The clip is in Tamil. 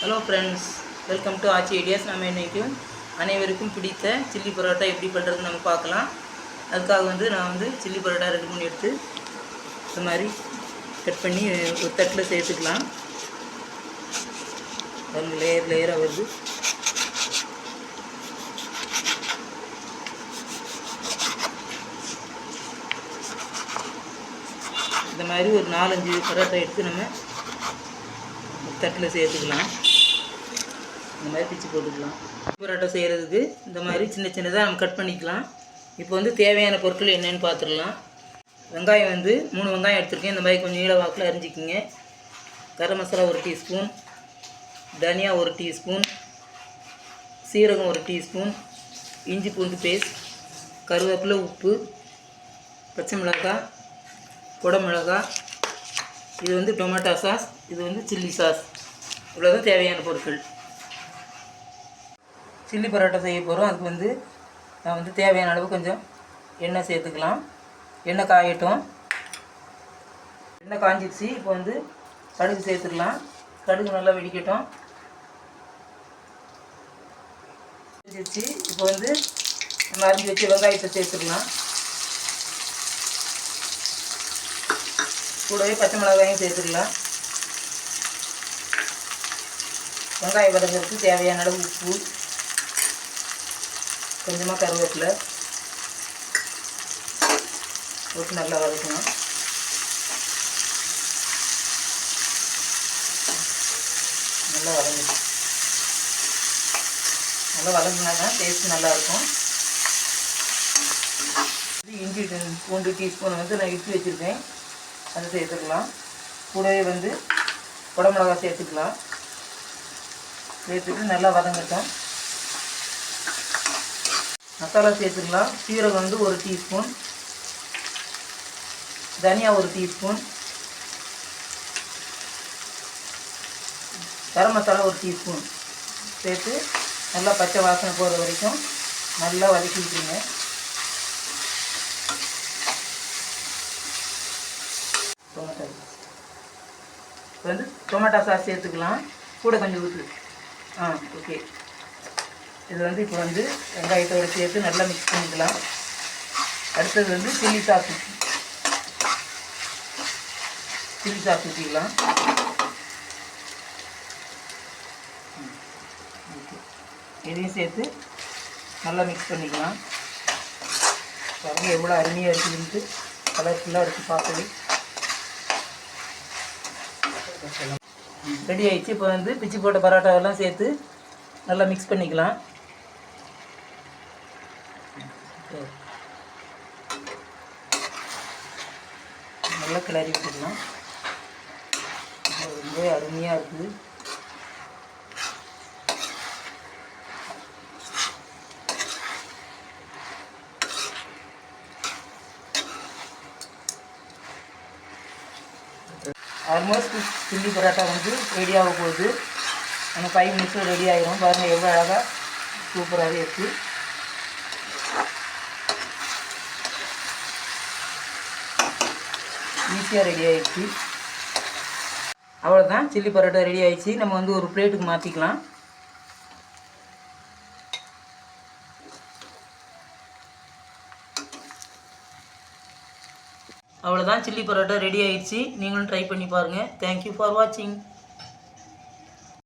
Hello friends welcome to Aachi ideas நம்ம இன்றைக்கும் அனைவருக்கும் பிடித்த சில்லி பரோட்டா எப்படி பண்ணுறதுன்னு நம்ம பார்க்கலாம். அதுக்காக வந்து நான் வந்து சில்லி பரோட்டா ரெண்டு மூணு எடுத்து இந்த மாதிரி கட் பண்ணி ஒரு தட்டில் சேர்த்துக்கலாம். பாருங்க லேயர் லேயராக வருது. இந்த மாதிரி ஒரு நாலஞ்சு பரோட்டா எடுத்து நம்ம தட்டில் சேர்த்துக்கலாம். இந்த மாதிரி பிச்சு போட்டுக்கலாம். பரோட்டா செய்கிறதுக்கு இந்த மாதிரி சின்ன சின்னதாக நம்ம கட் பண்ணிக்கலாம். இப்போ வந்து தேவையான பொருட்கள் என்னென்னு பார்த்துடலாம். வெங்காயம் வந்து மூணு வெங்காயம் எடுத்துருக்கேன். இந்த மாதிரி கொஞ்சம் நீள வாக்கில் அரிஞ்சிக்கிங்க. கரம் மசாலா ஒரு டீஸ்பூன். தனியா ஒரு டீஸ்பூன். சீரகம் ஒரு டீஸ்பூன். இஞ்சி பூண்டு பேஸ்ட். கருவேப்பிலை உப்பு. பச்சை மிளகாய். குடமிளகாய். இது வந்து டொமேட்டோ சாஸ் இது வந்து சில்லி சாஸ். இவ்வளோதான் தேவையான பொருட்கள். சில்லி பரோட்டா செய்ய போகிறோம் அதுக்கு வந்து நான் வந்து தேவையான அளவு கொஞ்சம் எண்ணெய் சேர்த்துக்கலாம். எண்ணெய் காயட்டும். எண்ணெய் காஞ்சிடுச்சு இப்போ வந்து கடுகு சேர்த்துக்கலாம். கடுகு நல்லா வெடிக்கட்டும். வெடிச்சிருச்சு. இப்போ வந்து நம்ம அரிஞ்சு வச்சு வெங்காயத்தை சேர்த்துக்கலாம். கூடவே பச்சை மிளகாயும் சேர்த்துக்கலாம் வெங்காயம் வதங்கிறதுக்கு தேவையான அளவு உப்பு கொஞ்சமாக கருவேப்பிலை. போட்டு நல்லா வதக்கணும். நல்லா வதங்கணும். நல்லா வதங்கினா தான் டேஸ்ட் நல்லாயிருக்கும் இஞ்சி பூண்டு டீஸ்பூன் வந்து நான் இட்லி வச்சுருக்கேன். அதை சேர்த்துக்கலாம். கூடவே வந்து குடமிளகா சேர்த்துக்கலாம். சேர்த்துட்டு நல்லா வதங்கட்டும். மசாலா சேர்த்துக்கலாம். சீரகம் வந்து ஒரு டீஸ்பூன். தனியா ஒரு டீஸ்பூன். கரம் மசாலா ஒரு டீஸ்பூன். சேர்த்து நல்லா பச்சை வாசனை போகிற வரைக்கும் நல்லா வதக்கிக்கிட்டுங்க டொமேட்டோ இப்போ வந்து டொமேட்டோ சாஸ் சேர்த்துக்கலாம். கூட கொஞ்சம் ஊற்று ஆ ஓகே இது வந்து இப்போ வந்து வெங்காயத்தோடு சேர்த்து நல்லா மிக்ஸ் பண்ணிக்கலாம். அடுத்தது வந்து சில்லி சாஸ் சில்லி சாஸ் ஊற்றிக்கலாம் ஓகே இதையும் சேர்த்து நல்லா மிக்ஸ் பண்ணிக்கலாம். பாருங்கள் எவ்வளோ அருமையாக இருக்குதுன்ட்டு. கலர்ஃபுல்லாக இருக்குது பார்க்கவே. ரெடி ஆயிடுச்சு. இப்போ வந்து பிச்சு போட்ட பரோட்டாவெல்லாம் சேர்த்து நல்லா மிக்ஸ் பண்ணிக்கலாம். நல்லா கிளறி விட்டுக்கலாம். ரொம்ப அருமையாக இருக்குது. ஆல்மோஸ்ட் சில்லி பரோட்டா வந்து ரெடி போகுது. நம்ம ஃபைவ் மினிட்ஸில் ரெடி ஆகிரும் பாருங்கள் எவ்வளோ அழகாக சூப்பராகவே இருக்குது ஈஸியாக ரெடி ஆகிடுச்சு அவ்வளோதான் சில்லி பரோட்டா ரெடி ஆகிடுச்சு நம்ம வந்து ஒரு பிளேட்டுக்கு மாற்றிக்கலாம் அவ்வளோதான் சில்லி பரோட்டா ரெடி ஆயிடுச்சு. நீங்களும் ட்ரை பண்ணி பாருங்கள் தேங்க்யூ ஃபார் வாட்சிங்